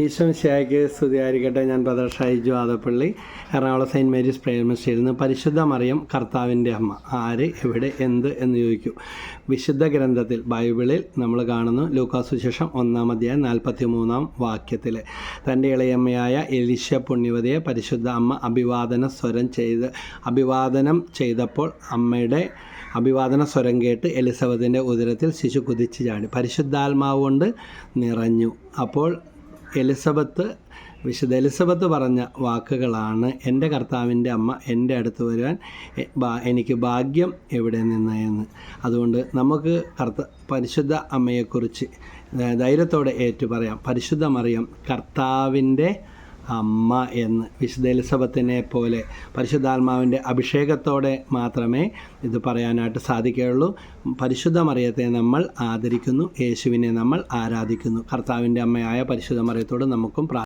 ഈശ്വംശായ്ക്ക് സ്തുതിയായിരിക്കട്ടെ. ഞാൻ brother Shaiju Adappally Ernakulam saint Mary's prayer പരിശുദ്ധ മറിയം കർത്താവിന്റെ അമ്മ. ആര് എവിടെ എന്ത് എന്ന് ചോദിക്കും. വിശുദ്ധ ഗ്രന്ഥത്തിൽ ബൈബിളിൽ നമ്മൾ കാണുന്നു ലൂക്കാസുശേഷം ഒന്നാം അധ്യായം നാൽപ്പത്തി മൂന്നാം വാക്യത്തിൽ തന്റെ ഇളയമ്മയായ എലിശ പുണ്യവതിയെ പരിശുദ്ധ അമ്മ അഭിവാദന സ്വരം ചെയ്ത് അഭിവാദനം ചെയ്തപ്പോൾ അമ്മയുടെ അഭിവാദന സ്വരം കേട്ട് എലിസബത്തിന്റെ ഉദരത്തിൽ ശിശു കുതിച്ചു ചാടി. പരിശുദ്ധാത്മാവ് കൊണ്ട് നിറഞ്ഞു. അപ്പോൾ എലിസബത്ത് വിശുദ്ധ എലിസബത്ത് പറഞ്ഞ വാക്കുകളാണ് എന്റെ കർത്താവിന്റെ അമ്മ എന്റെ അടുത്ത് വരുവാൻ എനിക്ക് ഭാഗ്യം എവിടെ നിന്ന് എന്ന്. അതുകൊണ്ട് നമുക്ക് കർത്ത പരിശുദ്ധ അമ്മയെക്കുറിച്ച് ധൈര്യത്തോടെ ഏറ്റു പറയാം. പരിശുദ്ധ മറിയം കർത്താവിന്റെ അമ്മ എന്ന് വിശുദ്ധ എലിസബത്തിനെ പോലെ പരിശുദ്ധാത്മാവിന്റെ അഭിഷേകത്തോടെ മാത്രമേ ഇത് പറയാനായിട്ട് സാധിക്കുകയുള്ളൂ. പരിശുദ്ധ മറിയത്തെ നമ്മൾ ആദരിക്കുന്നു. യേശുവിനെ നമ്മൾ ആരാധിക്കുന്നു. കർത്താവിന്റെ അമ്മയായ പരിശുദ്ധ മറിയത്തോട് നമുക്കും